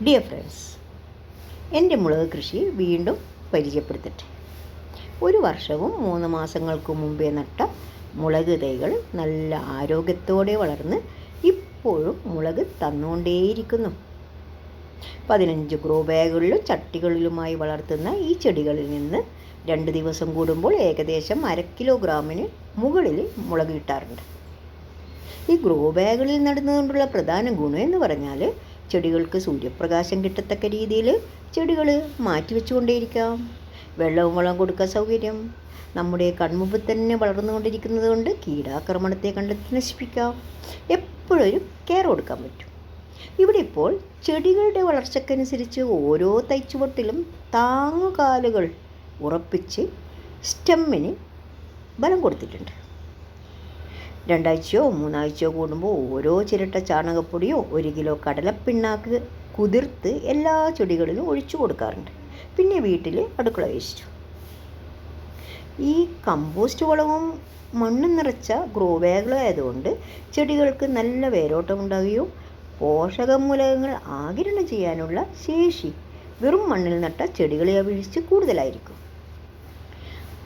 Dear friends എന്റെ മുളക് കൃഷി വീണ്ടും പരിചയപ്പെടുത്തട്ടെ. ഒരു വർഷവും മൂന്ന് മാസങ്ങൾക്ക് മുമ്പേ നട്ട മുളക് തൈകൾ നല്ല ആരോഗ്യത്തോടെ വളർന്ന് ഇപ്പോഴും മുളക് തന്നുകൊണ്ടേയിരിക്കുന്നു. പതിനഞ്ച് ഗ്രോ ബാഗുകളിലും ചട്ടികളിലുമായി വളർത്തുന്ന ഈ ചെടികളിൽ നിന്ന് രണ്ട് ദിവസം കൂടുമ്പോൾ ഏകദേശം അര കിലോഗ്രാമിന് മുകളിൽ മുളക് കിട്ടാറുണ്ട്. ഈ ഗ്രോ ബാഗുകളിൽ നടുന്നതുകൊണ്ടുള്ള പ്രധാന ഗുണം എന്ന് പറഞ്ഞാൽ ചെടികൾക്ക് സൂര്യപ്രകാശം കിട്ടത്തക്ക രീതിയിൽ ചെടികൾ മാറ്റി വെച്ചുകൊണ്ടേയിരിക്കാം. വെള്ളവും വളം കൊടുക്കാൻ സൗകര്യം. നമ്മുടെ കൺമുമ്പിൽ തന്നെ വളർന്നുകൊണ്ടിരിക്കുന്നത് കൊണ്ട് കീടാക്രമണത്തെ കണ്ടെത്തി നശിപ്പിക്കാം. എപ്പോഴും ഒരു കെയർ കൊടുക്കാൻ പറ്റും. ഇവിടെ ഇപ്പോൾ ചെടികളുടെ വളർച്ചക്കനുസരിച്ച് ഓരോ തൈച്ചുവട്ടിലും താങ്ങുകാലുകൾ ഉറപ്പിച്ച് സ്റ്റെമ്മിന് ബലം കൊടുത്തിട്ടുണ്ട്. രണ്ടാഴ്ചയോ മൂന്നാഴ്ചയോ കൂടുമ്പോൾ ഓരോ ചിരട്ട ചാണകപ്പൊടിയോ ഒരു കിലോ കടലപ്പിണ്ണാക്ക് കുതിർത്ത് എല്ലാ ചെടികളിലും ഒഴിച്ചു കൊടുക്കാറുണ്ട്. പിന്നെ വീട്ടിൽ അടുക്കള വേസ്റ്റ്. ഈ കമ്പോസ്റ്റ് വളവും മണ്ണ് നിറച്ച ഗ്രോ ബാഗുകളായതുകൊണ്ട് ചെടികൾക്ക് നല്ല വേരോട്ടം ഉണ്ടാവുകയും പോഷകമൂലകങ്ങൾ ആകിരണം ചെയ്യാനുള്ള ശേഷി വെറും മണ്ണിൽ നട്ട ചെടികളെ അപേക്ഷിച്ച് കൂടുതലായിരിക്കും.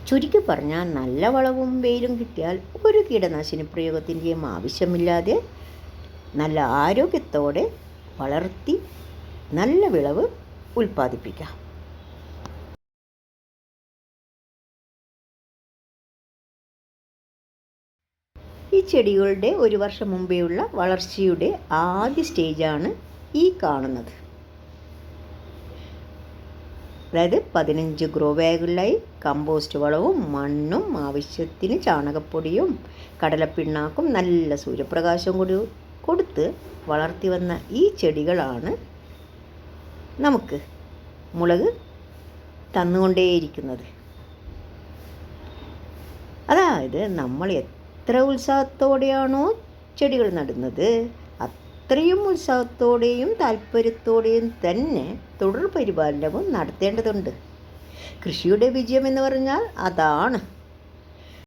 ചുരുക്കി പറഞ്ഞാൽ നല്ല വളവും വെയിലും കിട്ടിയാൽ ഒരു കീടനാശിനി പ്രയോഗത്തിന്റെയും ആവശ്യമില്ലാതെ നല്ല ആരോഗ്യത്തോടെ വളർത്തി നല്ല വിളവ് ഉൽപ്പാദിപ്പിക്കാം. ഈ ചെടികളുടെ ഒരു വർഷം മുമ്പേയുള്ള വളർച്ചയുടെ ആദ്യ സ്റ്റേജാണ് ഈ കാണുന്നത്. അതായത് പതിനഞ്ച് ഗ്രോ ബാഗുകളിലായി കമ്പോസ്റ്റ് വളവും മണ്ണും ആവശ്യത്തിന് ചാണകപ്പൊടിയും കടലപ്പിണ്ണാക്കും നല്ല സൂര്യപ്രകാശം കൂടി കൊടുത്ത് വളർത്തി വന്ന ഈ ചെടികളാണ് നമുക്ക് മുളക് തന്നുകൊണ്ടേയിരിക്കുന്നത്. അതായത് നമ്മൾ എത്ര ഉത്സാഹത്തോടെയാണോ ചെടികൾ നടുന്നത്. അത്രയും ഉത്സാഹത്തോടെയും താല്പര്യത്തോടെയും തന്നെ തുടർ പരിപാലനവും നടത്തേണ്ടതുണ്ട്. കൃഷിയുടെ വിജയം എന്ന് പറഞ്ഞാൽ അതാണ്.